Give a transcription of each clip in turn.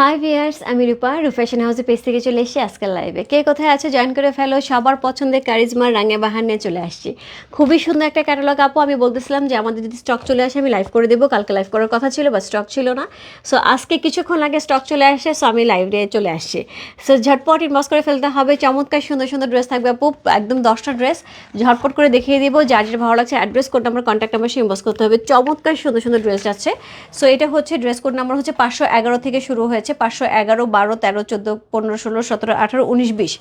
High viewers আমি রূপা রুফ্যাশন হাউসের page থেকে চলে এসেছি আজকাল লাইভে কে কোথায় আছে? জয়েন করে ফেলো। সবার পছন্দের কারিজমার রাঙে বাহার নিয়ে চলে আসছি। খুবই সুন্দর একটা ক্যাটালগ আপু, আমি বলতেছিলাম যে আমাদের যদি স্টক চলে আসে, আমি লাইভ করে দেবো। কালকে লাইভ করার কথা ছিল বা স্টক ছিল না। সো আজকে কিছুক্ষণ আগে স্টক চলে আসে সো আমি লাইভ নিয়ে চলে আসছি। সো ঝটপট ইনবক্স করে ফেলতে হবে। চমৎকার সুন্দর সুন্দর ড্রেস থাকবে আপু। একদম দশটা ড্রেস ঝটপট করে দেখিয়ে দিব যার যেটা ভালো লাগছে। Address code number contact number সে ইনবক্স করতে হবে। চমৎকার সুন্দর সুন্দর ড্রেস যাচ্ছে সো এটা হচ্ছে ড্রেস কোড নাম্বার হচ্ছে পাঁচশো এগারো থেকে শুরু হয়েছে। পাঁচশো এগারো, বারো, তেরো, চোদ্দ, পনেরো, ষোলো, সতেরো, আঠারো, উনিশ, বিশ।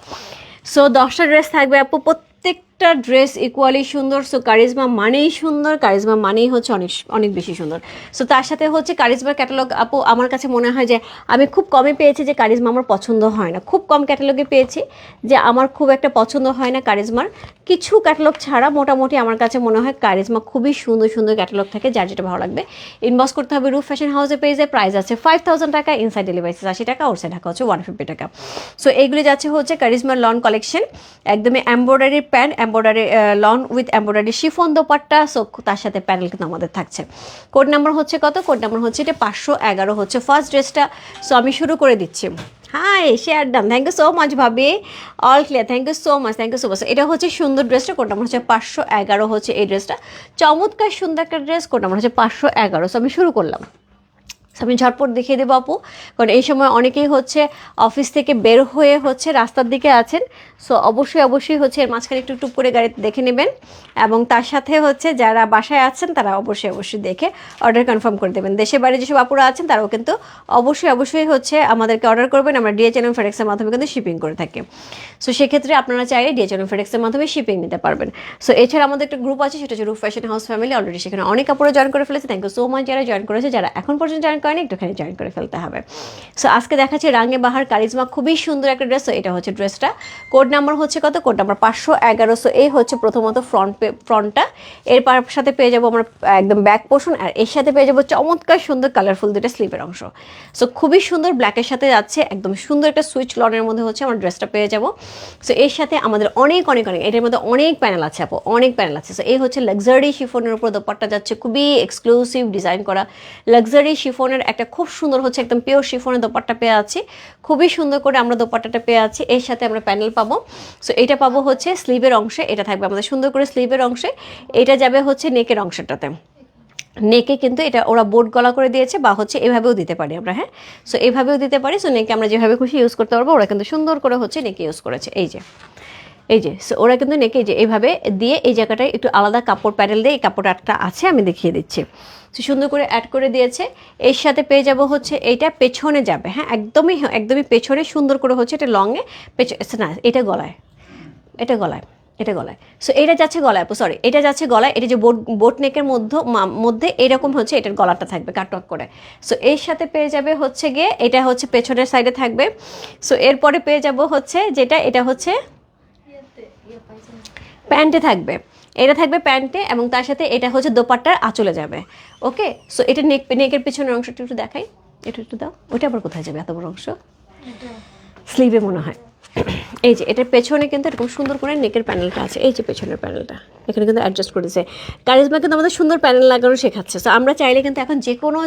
সো দশটা ড্রেস থাকবে আপু প্রত্যেকটা ড্রেস ইকুয়ালি সুন্দর সো কারিজমা মানেই সুন্দর কারিজমা মানেই হচ্ছে অনেক অনেক বেশি সুন্দর। সো তার সাথে হচ্ছে কারিজমার ক্যাটালগ আপু, আমার কাছে মনে হয় যে আমি খুব কমই পেয়েছি যে কারিজমা আমার পছন্দ হয় না। খুব কম ক্যাটালগে পেয়েছি যে আমার খুব একটা পছন্দ হয় না কারিজমার কিছু ক্যাটালগ ছাড়া মোটামুটি আমার কাছে মনে হয় কারিজমা খুবই সুন্দর সুন্দর ক্যাটালগ থাকে, যার যেটা ভালো লাগবে। ইনবক্স করতে হবে রুফ ফ্যাশন হাউসের পেজে প্রাইস আছে ফাইভ থাউজেন্ড টাকা ইনসাইড ডেলিভারিস আশি টাকা ওর সাইড ঢাকা হচ্ছে ওয়ান ফিফটি টাকা। সো এইগুলি যাচ্ছে হচ্ছে কারিজমার লন কালেকশন একদমই embroidery pant embroidery lawn with embroidery chiffon dupatta so তার সাথে প্যানেল কিন্তু আমাদের থাকছে। কোড নাম্বার হচ্ছে কত? কোড নাম্বার হচ্ছে এটা পাঁচশো এগারো হচ্ছে ফার্স্ট ড্রেসটা সো আমি শুরু করে দিচ্ছি। Hi share done thank you so much ভাবি। All clear thank you so much thank you so much এটা হচ্ছে সুন্দর ড্রেসটা কোড নাম্বার হচ্ছে পাঁচশো এগারো হচ্ছে এই ড্রেসটা চমৎকার, সুন্দর একটা ড্রেস কোড নাম্বার হচ্ছে পাঁচশো এগারো। সো আমি শুরু করলাম। আমি ঝটপট দেখিয়ে দেবো আপু। কারণ এই সময় অনেকেই হচ্ছে অফিস থেকে বের হয়ে হচ্ছে রাস্তার দিকে আছেন। সো অবশ্যই অবশ্যই হচ্ছে এর মাঝখানে একটু টুপ করে গাড়িতে দেখে নেবেন। এবং তার সাথে হচ্ছে যারা বাসায় আছেন, তারা অবশ্যই অবশ্যই দেখে অর্ডার কনফার্ম করে দেবেন। দেশে বাইরে যেসব আপুরা আছেন, তারাও কিন্তু অবশ্যই অবশ্যই হচ্ছে আমাদেরকে অর্ডার করবেন। আমরা ডিএচএন এবং ফেডেক্সের মাধ্যমে কিন্তু শিপিং করে থাকি। সো সেক্ষেত্রে আপনারা চাইলে ডিএচএন এবং ফেডেক্সের মাধ্যমে শিপিং নিতে পারবেন। সো এছাড়া আমাদের একটা গ্রুপ আছে, সেটা হচ্ছে Roof fashion house family already সেখানে অনেক আপুরা জয়েন করে ফেলেছে। থ্যাংক ইউ সো মাচ যারা জয়েন করেছে, যারা এখন পর্যন্ত জয়েন করেনি একটুখানি জয়েন করে ফেলতে হবে। সো আজকে দেখাচ্ছি রাঙে বাহার কারিজমা, খুবই সুন্দর একটা ড্রেস এটা হচ্ছে ড্রেসটা কোড নাম্বার হচ্ছে কত? কোড নাম্বার পাঁচশো এগারো। সো এই হচ্ছে প্রথমত ফ্রন্ট ফ্রন্টটা এর পার সাথে পেয়ে যাব আমরা একদম ব্যাক পোর্শন আর এর সাথে পেয়ে যাব চমৎকার সুন্দর কালারফুল দুটো স্লিপের অংশ। সো খুবই সুন্দর ব্ল্যাকের সাথে যাচ্ছে, একদম সুন্দর একটা সুইচ লনের মধ্যে হচ্ছে আমরা ড্রেসটা পেয়ে যাব। সো এর সাথে আমাদের অনেক অনেক অনেক, এটার মধ্যে অনেক প্যানেল আছে আপু, অনেক প্যানেল আছে। সো এই হচ্ছে লাক্সারি শিফনের উপর দোপাট্টা যাচ্ছে, খুবই এক্সক্লুসিভ ডিজাইন করা। লাক্সারি শিফনের একটা খুব সুন্দর হচ্ছে একদম পিওর শিফনের দোপাট্টা পেয়ে আছি। খুবই সুন্দর করে আমরা দোপাট্টাটা পেয়ে আছি। এর সাথে আমরা প্যানেল পাবো। সো এটা পাবো হচ্ছে স্লিভের অংশে, এটা থাকবে আমাদের সুন্দর করে স্লিভের অংশে। এটা যাবে হচ্ছে নেকের অংশটাতে। নেকে কিন্তু এটা ওরা বোর্ড গলা করে দিয়েছে বা হচ্ছে এভাবেও দিতে পারি আমরা হ্যাঁ? সো এভাবেও দিতে পারি। সো নেকে আমরা যেভাবে খুশি ইউজ করতে পারব, ওরা কিন্তু সুন্দর করে হচ্ছে নেকে ইউজ করেছে। এই যে। এই যে সো ওরা কিন্তু নেকে যে, এইভাবে দিয়ে এই জায়গাটায় একটু আলাদা কাপড় প্যানেল দিয়ে এই কাপড়টা আছে, আমি দেখিয়ে দিচ্ছি। সো সুন্দর করে অ্যাড করে দিয়েছে। এর সাথে পেয়ে যাব হচ্ছে এইটা পেছনে যাবে হ্যাঁ একদমই একদমই পেছনে, সুন্দর করে হচ্ছে এটা লংয়ে পেছ না, এটা গলায় এটা গলায় এটা গলায়। সো এটা যাচ্ছে গলায় সরি এটা যাচ্ছে গলায়, এটা যে বোট বোট নেকের মধ্য মধ্যে এরকম হচ্ছে এটার গলাটা থাকবে কাটওয়ার্ক করে। সো এর সাথে পেয়ে যাবে হচ্ছে গিয়ে, এটা হচ্ছে পেছনের সাইডে থাকবে। সো এরপরে পেয়ে যাব হচ্ছে যেটা, এটা হচ্ছে প্যান্টে থাকবে। এটা থাকবে প্যান্টে এবং তার সাথে এটা হচ্ছে দোপাট্টার আঁচলে যাবে। ওকে? সো এটা নেক নেকের পিছনের অংশটা একটু দেখাই। এটা একটু দাও। ওইটা আবার কোথায় যাবে? এত বড় অংশ? স্লিভে মনে হয়। এই যে, এটার পেছনে কিন্তু এরকম সুন্দর করে নেকের প্যানেলটা আছে। এই যে, পেছনের প্যানেলটা এখানে কিন্তু অ্যাডজাস্ট করেছে। কারিজমা কিন্তু আমাদের সুন্দর প্যানেল লাগানো শেখাচ্ছে। তো আমরা চাইলে কিন্তু এখন যে কোনো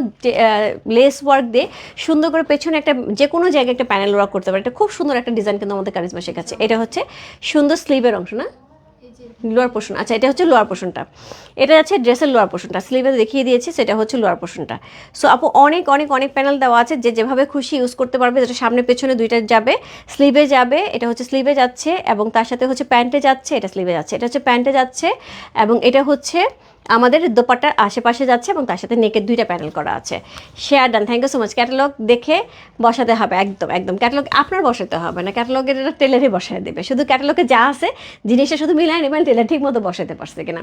লেস ওয়ার্ক দিয়ে সুন্দর করে পেছনে একটা যে কোনো জায়গায় একটা প্যানেল ওয়ার্ক করতে পারে। এটা খুব সুন্দর একটা ডিজাইন কিন্তু আমাদের কারিজমা শেখাচ্ছে। এটা হচ্ছে সুন্দর স্লিভের অংশ, না? Lower portion. আচ্ছা এটা হচ্ছে লোয়ার পোর্শনটা। এটা আছে ড্রেসের লোয়ার পোর্শনটা। স্লিভে দেখিয়ে দিয়েছি, সেটা হচ্ছে লোয়ার পোর্শনটা। সো আপু, অনেক অনেক অনেক প্যানেল দেওয়া আছে। যে যেভাবে খুশি ইউজ করতে পারবে, যেটা সামনে, পেছনে দুইটা যাবে, স্লিভে যাবে, এটা হচ্ছে স্লিভে যাচ্ছে, এবং তার সাথে হচ্ছে প্যান্টে যাচ্ছে, এটা স্লিভে যাচ্ছে। এটা হচ্ছে প্যান্টে যাচ্ছে, এবং এটা হচ্ছে আমাদের দোপাট্টার আশেপাশে যাচ্ছে এবং তার সাথে নেকের দুইটা প্যানেল করা আছে। Share done thank you so much catalogue দেখে বসাতে হবে, একদম একদম। ক্যাটালগ আপনার বসাতে হবে না ক্যাটালগের এটা টেলারই বসায় দেবে। শুধু ক্যাটালগে যা আছে, জিনিসটা শুধু মিলাই নেবেন টেলার ঠিক মতো বসাতে পারছে কিনা।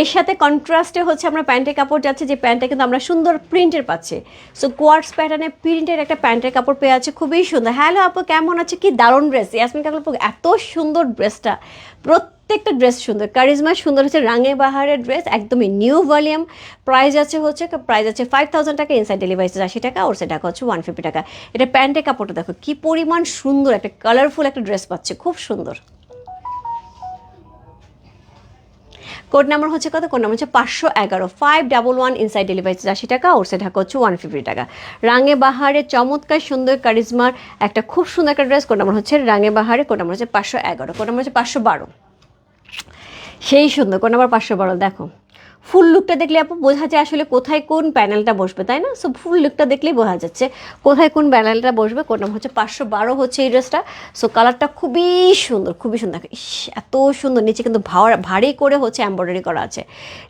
এর সাথে কন্ট্রাস্টে হচ্ছে আমরা প্যান্টের কাপড় যাচ্ছে, যে প্যান্টটা কিন্তু আমরা সুন্দর প্রিন্টের পাচ্ছি। সো কোয়ার্টস প্যাটার্নে প্রিন্টের একটা প্যান্টের কাপড় পেয়ে আছে খুবই সুন্দর। হ্যালো আপু, কেমন আছে? কি দারুণ ড্রেস ইয়াসমিন কাকুর এত সুন্দর ড্রেসটা প্রত্যেকটা ড্রেস সুন্দর। কারিজমা সুন্দর হচ্ছে রাঙে বাহারের ড্রেস একদমই নিউ ভলিউম প্রাইস আছে হচ্ছে প্রাইস আছে ফাইভ থাউজেন্ড টাকা ইনসাইড ডেলিভারি আছে আশি টাকা, ওর সে টাকা হচ্ছে ওয়ান ফিফটি টাকা। এটা প্যান্টের কাপড়টা দেখো, কি পরিমাণ সুন্দর, একটা কালারফুল একটা ড্রেস পাচ্ছে, খুব সুন্দর। কোড নাম্বার হচ্ছে কত? কোড নাম্বার হচ্ছে পাঁচশো এগারো। Five double one inside delivery আশি টাকা, ওর ঢাকা হচ্ছে ওয়ান ফিফটি টাকা। রাঙে বাহারে চমৎকার সুন্দর কারিজমার একটা খুব সুন্দর একটা ড্রেস কোড নাম্বার হচ্ছে রাঙে বাহারে কোড নাম্বার হচ্ছে পাঁচশো এগারো কোড নাম্বার হচ্ছে পাঁচশো বারো। সেই সুন্দর কোন আবার পাঁচশো বারো দেখো। ফুল লুকটা দেখলে আপু বোঝা যায় আসলে কোথায় কোন প্যানেলটা বসবে তাই না? সো ফুল লুকটা দেখলেই বোঝা যাচ্ছে কোথায় কোন প্যানেলটা বসবে। কোন হচ্ছে পাঁচশো বারো হচ্ছে এই ড্রেসটা সো কালারটা খুবই সুন্দর খুবই সুন্দর। ইস, এত সুন্দর। নিচে কিন্তু ভার- ভারী করে হচ্ছে এম্ব্রয়ডারি করা আছে।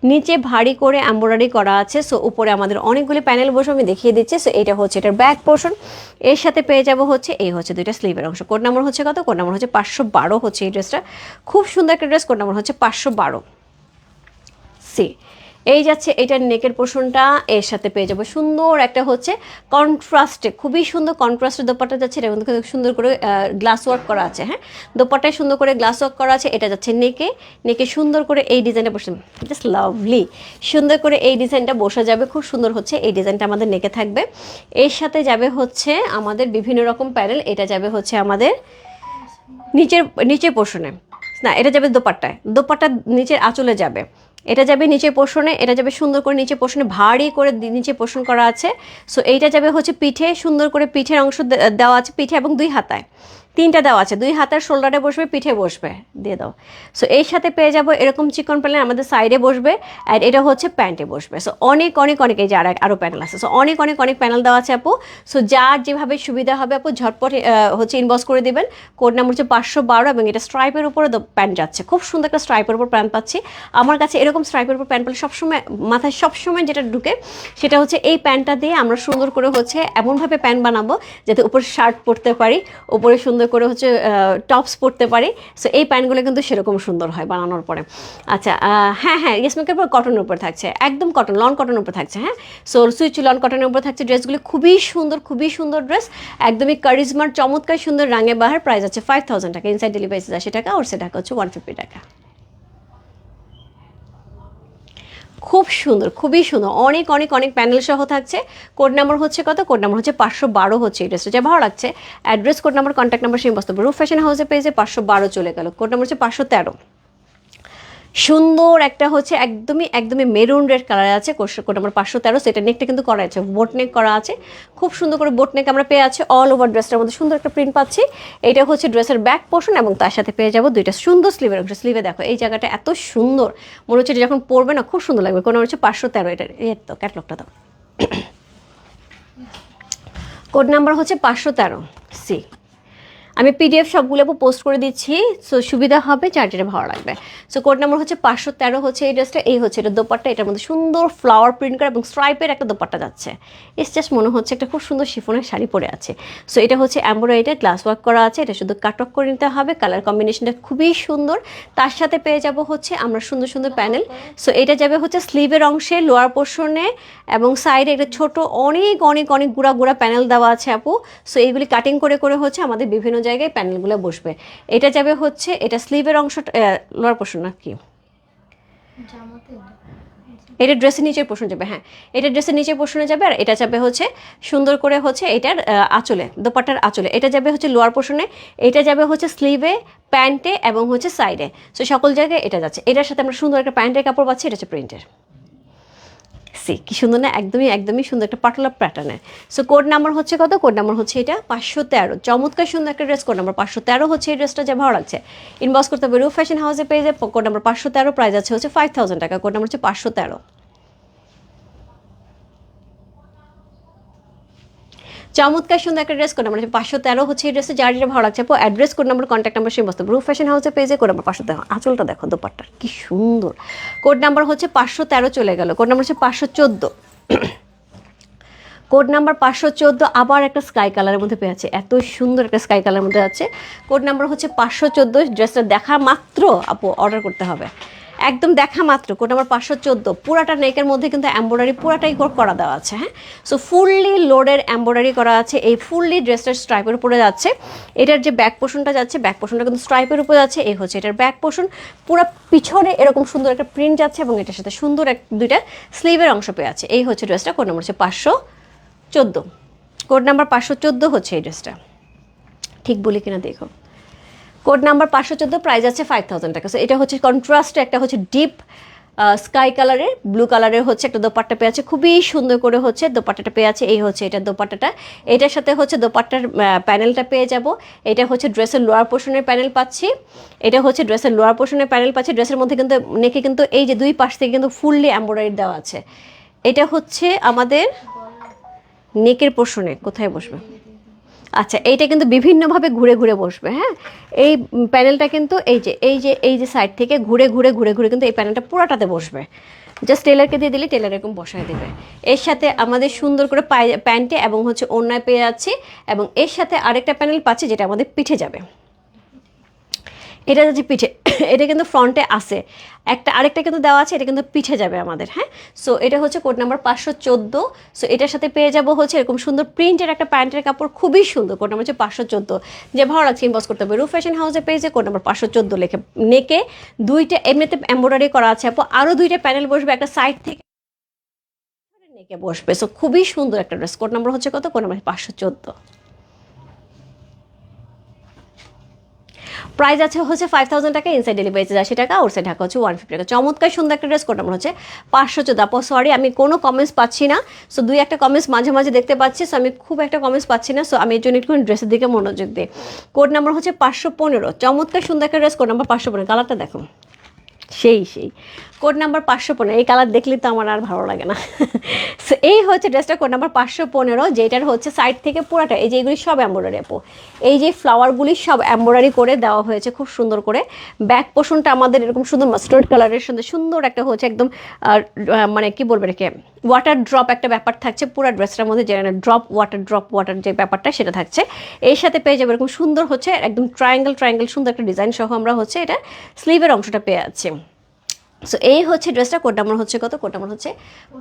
নিচে ভারী করে এম্ব্রয়ডারি করা আছে। সো উপরে আমাদের অনেকগুলি প্যানেল বসে আমি দেখিয়ে দিচ্ছি। সো এটা হচ্ছে এটার ব্যাক পোর্শন এর সাথে পেয়ে যাব হচ্ছে এই হচ্ছে দুইটা স্লিভের অংশ। কোড নাম্বার হচ্ছে কত? কোড নাম্বার হচ্ছে পাঁচশো বারো হচ্ছে এই ড্রেসটা খুব সুন্দর একটা ড্রেস কোড নাম্বার হচ্ছে পাঁচশো বারো। সি। এই যাচ্ছে এটার নেকের পোর্শনটা এর সাথে পেয়ে যাব সুন্দর একটা হচ্ছে কন্ট্রাস্টে খুবই সুন্দর কন্ট্রাস্টে দোপাট্টা যাচ্ছে এটা কিন্তু সুন্দর করে গ্লাস ওয়ার্ক করা আছে হ্যাঁ? দোপাট্টায় সুন্দর করে গ্লাস ওয়ার্ক করা আছে, এটা যাচ্ছে নেকে নেকে সুন্দর করে এই ডিজাইনটা বসে জাস্ট লাভলি সুন্দর করে এই ডিজাইনটা বসা যাবে, খুব সুন্দর হচ্ছে এই ডিজাইনটা আমাদের নেকে থাকবে। এর সাথে যাবে হচ্ছে আমাদের বিভিন্ন রকম প্যানেল এটা যাবে হচ্ছে আমাদের নিচের নিচের পোর্শনে না, এটা যাবে দোপাট্টায়। দোপাট্টা নিচের আঁচলে যাবে। এটা যাবে নিচে পোষণে, এটা যাবে সুন্দর করে নিচে পোষণে, ভারী করে নিচে পোষণ করা আছে। সো এইটা যাবে হচ্ছে পিঠে, সুন্দর করে পিঠের অংশ দেওয়া আছে পিঠে এবং দুই হাতায়। তিনটা দেওয়া আছে, দুই হাতের শোল্ডারে বসবে, পিঠে বসবে, দিয়ে দাও। সো এর সাথে পেয়ে যাব এরকম চিকন প্যানেল আমাদের সাইডে বসবে আর এটা হচ্ছে প্যান্টে বসবে। সো অনেক অনেক অনেক এই যে আর আরও প্যানেল আছে। সো অনেক অনেক অনেক প্যানেল দেওয়া আছে আপু। সো যার যেভাবে সুবিধা হবে আপু, ঝটপট হচ্ছে ইনবক্স করে দিবেন। কোড নাম্বার হচ্ছে পাঁচশো বারো এবং এটা স্ট্রাইপের উপরে প্যান্ট যাচ্ছে। খুব সুন্দর একটা স্ট্রাইপের উপর প্যান্ট পাচ্ছি। আমার কাছে এরকম স্ট্রাইপের উপর প্যান্ট পেলে সবসময়, মাথায় সবসময় যেটা ঢুকে, সেটা হচ্ছে এই প্যান্টটা দিয়ে আমরা সুন্দর করে হচ্ছে এমনভাবে প্যান্ট বানাবো, যাতে উপরে শার্ট পরতে পারি, উপরে সুন্দর করে হচ্ছে টপস পরতে পারি। সো এই প্যান্টগুলো কিন্তু সেরকম সুন্দর হয় বানানোর পরে। আচ্ছা হ্যাঁ হ্যাঁ ইয়েসমেকের পর কটনের উপর থাকছে। একদম কটন লন কটনের উপর থাকছে হ্যাঁ? সো সুইচ লন কটনের উপর থাকছে ড্রেসগুলো খুবই সুন্দর খুবই সুন্দর ড্রেস একদমই কারিজমার চমৎকার সুন্দর রাঙে বাহার প্রাইস আছে ফাইভ থাউজেন্ড টাকা। ইনসাইড ডেলিভারি আশি টাকা ওর সে টাকা হচ্ছে ওয়ান ফিফটি টাকা। খুব সুন্দর, খুবই সুন্দর। অনেক অনেক অনেক প্যানেল সহ থাকছে। কোড নাম্বার হচ্ছে কত? কোড নাম্বার হচ্ছে পাঁচশো বারো হচ্ছে এই ড্রেসটা যা ভালো লাগছে। Address code number contact number সেই বস্তু। রুফ ফ্যাশন হাউসে পেয়েছে পাঁচশো বারো চলে গেল। কোড নাম্বার হচ্ছে পাঁচশো তেরো। সুন্দর একটা হচ্ছে একদমই একদমই মেরুন রেড কালার আছে কোড নাম্বার পাঁচশো তেরো, সেটা নেকটা কিন্তু করা আছে বোট নেক করা আছে। খুব সুন্দর করে বোট নেক আমরা পেয়ে আছি অল ওভার ড্রেসটার মধ্যে সুন্দর একটা প্রিন্ট পাচ্ছি। এটা হচ্ছে ড্রেসের ব্যাক পোর্শন এবং তার সাথে পেয়ে যাব দুইটা সুন্দর স্লিভের অংশ স্লিভে দেখো, এই জায়গাটা এত সুন্দর, মনে হচ্ছে যখন পরবে না, খুব সুন্দর লাগবে। কোনো হচ্ছে পাঁচশো তেরো, এটা এই তো ক্যাটলগটা দাও। কোড নাম্বার হচ্ছে পাঁচশো তেরো সি আমি পিডিএফ সবগুলো পোস্ট করে দিচ্ছি সো সুবিধা হবে, যার ভালো লাগবে। সো কোড নাম্বার হচ্ছে পাঁচশো তেরো হচ্ছে এই ড্রেসটা এই হচ্ছে এটা দোপাট্টা, এটার মধ্যে সুন্দর ফ্লাওয়ার প্রিন্ট করা এবং স্ট্রাইপের একটা দোপাট্টা যাচ্ছে। ইস জাস্ট মনে হচ্ছে একটা খুব সুন্দর শিফনের শাড়ি পরে আছে। সো এটা হচ্ছে এম্ব্রয়ডারিটা গ্লাস ওয়ার্ক করা আছে, এটা শুধু কাট অফ করে নিতে হবে কালার কম্বিনেশনটা খুবই সুন্দর। তার সাথে পেয়ে যাব হচ্ছে আমরা সুন্দর সুন্দর প্যানেল সো এটা যাবে হচ্ছে স্লিভের অংশে লোয়ার পোর্শনে এবং সাইডে একটা ছোট অনেক অনেক অনেক গুড়া, গুঁড়া প্যানেল দেওয়া আছে আপু। সো এইগুলি কাটিং করে করে হচ্ছে আমাদের বিভিন্ন জায়গায় প্যানেলগুলো বসবে। এটা যাবে হচ্ছে, এটা স্লিভের অংশ লোয়ার পোর্শন না কি? এটা ড্রেসের নিচের পোষণ যাবে হ্যাঁ। এটা ড্রেসের নিচের পোষণে যাবে আর এটা যাবে হচ্ছে, সুন্দর করে হচ্ছে এটার আঁচলে, দোপাট্টার আঁচলে। এটা যাবে হচ্ছে লোয়ার পোষণে, এটা যাবে হচ্ছে স্লিভে, প্যান্টে এবং হচ্ছে সাইডে। সো সকল জায়গায় এটা যাচ্ছে। এটার সাথে আমরা সুন্দর একটা প্যান্টের কাপড় পাচ্ছি, এটা হচ্ছে প্রিন্টের। সি, কি সুন্দর না? একদমই একদমই সুন্দর একটা পাটলা প্যাটার্নের সো কোড নাম্বার হচ্ছে কত? কোড নাম্বার হচ্ছে এটা পাঁচশো তেরো। চমৎকার সুন্দর একটা ড্রেস কোড নাম্বার পাঁচশো তেরো হচ্ছে এই ড্রেসটা যা ভালো লাগছে। ইনবক্স করতে হবে রু ফ্যাশন হাউসে পেয়ে যায় কোড নাম্বার পাঁচশো তেরো প্রাইস আছে হচ্ছে ফাইভ থাউজেন্ড টাকা কোড নাম্বার হচ্ছে পাঁচশো তেরো। চমৎকার সুন্দর একটা ড্রেস কোড নাম্বার পাঁচশো তেরো হচ্ছে এই ড্রেসে যার যেটা ভালো লাগছে। আপু address code number contact number সেই বস্তু। ব্রু ফ্যাশন হাউসে পেজে কোড নাম্বার পাঁচশো তেরো। আঁচলটা দেখো দোপাট্টা। কি সুন্দর। কোড নাম্বার হচ্ছে পাঁচশো তেরো চলে গেল। কোড নাম্বার হচ্ছে পাঁচশো চোদ্দ। কোড নাম্বার পাঁচশো চোদ্দ আবার একটা স্কাই কালারের মধ্যে পেয়েছে এত সুন্দর একটা স্কাই কালারের মধ্যে আছে। কোড নাম্বার হচ্ছে পাঁচশো চোদ্দ। ড্রেসটা দেখা মাত্র, আপু অর্ডার করতে হবে। একদম দেখা মাত্র, কোড নাম্বার পাঁচশো চোদ্দ। পুরাটা নেকের মধ্যে কিন্তু এম্ব্রয়ডারি পুরাটাই কর- করা দেওয়া আছে হ্যাঁ? সো ফুললি লোডের এম্ব্রয়ডারি করা আছে, এই ফুললি ড্রেসটা স্ট্রাইপের উপরে যাচ্ছে। এটার যে ব্যাক পোর্শনটা যাচ্ছে ব্যাক পোর্শনটা কিন্তু স্ট্রাইপের উপরে যাচ্ছে, এই হচ্ছে এটার ব্যাক পোর্শন পুরো পিছনে এরকম সুন্দর একটা প্রিন্ট যাচ্ছে এবং এটার সাথে সুন্দর এক, দুইটা স্লিভের অংশ পেয়ে আছে এই হচ্ছে ড্রেসটা কোড নাম্বার হচ্ছে পাঁচশো চোদ্দ। কোড নাম্বার পাঁচশো চোদ্দ হচ্ছে এই ড্রেসটা ঠিক বলি কিনা দেখো। কোড নাম্বার পাঁচশো চোদ্দ প্রাইস আছে ফাইভ থাউজেন্ড টাকা। সো এটা হচ্ছে কন্ট্রাস্টে একটা হচ্ছে ডিপ স্কাই কালারের ব্লু কালারের হচ্ছে একটা দোপাট্টা পেয়ে আছে খুবই সুন্দর করে হচ্ছে দোপাট্টাটা পেয়ে আছে এই হচ্ছে এটা দোপাট্টাটা। এটার সাথে হচ্ছে দোপাট্টার প্যানেলটা পেয়ে যাব। এটা হচ্ছে ড্রেসের লোয়ার পোর্শনের প্যানেল পাচ্ছি। এটা হচ্ছে ড্রেসের লোয়ার পোর্শনের প্যানেল পাচ্ছি। ড্রেসের মধ্যে কিন্তু নেকে কিন্তু এই যে দুই পাশ থেকে কিন্তু ফুললি এম্ব্রয়ডারি দেওয়া আছে। এটা হচ্ছে আমাদের নেকের পোর্শনে কোথায় বসবে? আচ্ছা এইটা কিন্তু বিভিন্নভাবে ঘুরে ঘুরে বসবে হ্যাঁ? এই প্যানেলটা কিন্তু এই যে এই যে এই যে সাইড থেকে ঘুরে ঘুরে ঘুরে ঘুরে কিন্তু এই প্যানেলটা পুরাটাতে বসবে। জাস্ট টেলারকে দিয়ে দিলে টেলার এরকম বসায় দেবে। এর সাথে আমাদের সুন্দর করে পায়ে- প্যান্টে এবং হচ্ছে অন্যায় পেয়ে যাচ্ছি এবং এর সাথে আরেকটা প্যানেল পাচ্ছি যেটা আমাদের পিঠে যাবে। এটা যে পিঠে, এটা কিন্তু ফ্রন্টে আছে। একটা, আরেকটা কিন্তু দেওয়া আছে, এটা কিন্তু পিঠে যাবে আমাদের হ্যাঁ? সো এটা হচ্ছে কোড নাম্বার পাঁচশো চোদ্দ। সো এটার সাথে পেয়ে যাব হচ্ছে এরকম সুন্দর প্রিন্টের একটা প্যান্টের কাপড়, খুবই সুন্দর কোড নাম্বার হচ্ছে পাঁচশো চোদ্দ। যে ভালো লাগছে ইনবক্স করতে হবে। রু ফ্যাশন হাউসে পেয়েছে কোড নাম্বার পাঁচশো চোদ্দ লেখে, নেকে দুইটা, এমনিতে এম্ব্রয়ডারি করা আছে। আপু আরও দুইটা প্যানেল বসবে, একটা সাইড থেকে নেকে বসবে। সো খুবই সুন্দর একটা ড্রেস কোড নাম্বার হচ্ছে কত? কোড নাম্বার পাঁচশো চোদ্দ। প্রাইস আছে হচ্ছে ফাইভ থাউজেন্ড টাকা ইনসাইড ডেলিভারি আশি টাকা ওর সাইড ঢাকা হচ্ছে ওয়ান ফিফটি টাকা। চমৎকার সুন্দর একটা ড্রেস কোড নাম্বার হচ্ছে পাঁচশো চোদ্দ। সরি আমি কোনো কমেন্টস পাচ্ছি না। সো দুই একটা কমেন্টস মাঝে মাঝে দেখতে পাচ্ছি সো আমি খুব একটা কমেন্টস পাচ্ছি না। সো আমি এর জন্য একটু ড্রেসের দিকে মনোযোগ দিই। কোড নাম্বার হচ্ছে পাঁচশো পনেরো। চমৎকার সুন্দর একটা ড্রেস কোড নাম্বার পাঁচশো পনেরো। কালারটা দেখো। সেই সেই। কোড নাম্বার পাঁচশো পনেরো, এই কালার দেখলে তো আমার আর ভালো লাগে না। সো এই হচ্ছে ড্রেসটা কোড নাম্বার পাঁচশো পনেরো, যেটার হচ্ছে সাইড থেকে পুরাটা, এই যে এগুলি সব এম্ব্রয়ডারি আপু। এই যে ফ্লাওয়ারগুলি সব এম্ব্রয়ডারি করে দেওয়া হয়েছে খুব সুন্দর করে। ব্যাক পোর্শনটা আমাদের এরকম সুন্দর মাস্টার্ড কালারের সাথে সুন্দর একটা হচ্ছে একদম মানে কি বলবে রেখে ওয়াটার ড্রপ একটা ব্যাপার থাকছে, পুরো ড্রেসটার মধ্যে যে ড্রপ ওয়াটার ড্রপ ওয়াটার যে ব্যাপারটা সেটা থাকছে। এর সাথে পেয়ে যাবে এরকম সুন্দর হচ্ছে একদম ট্রায়াঙ্গেল ট্রায়াঙ্গেল সুন্দর একটা ডিজাইন সহ আমরা হচ্ছে এটা স্লিভের অংশটা পেয়ে যাচ্ছি। সো এই হচ্ছে ড্রেসটা কোড নাম্বার হচ্ছে কত? কোড নাম্বার হচ্ছে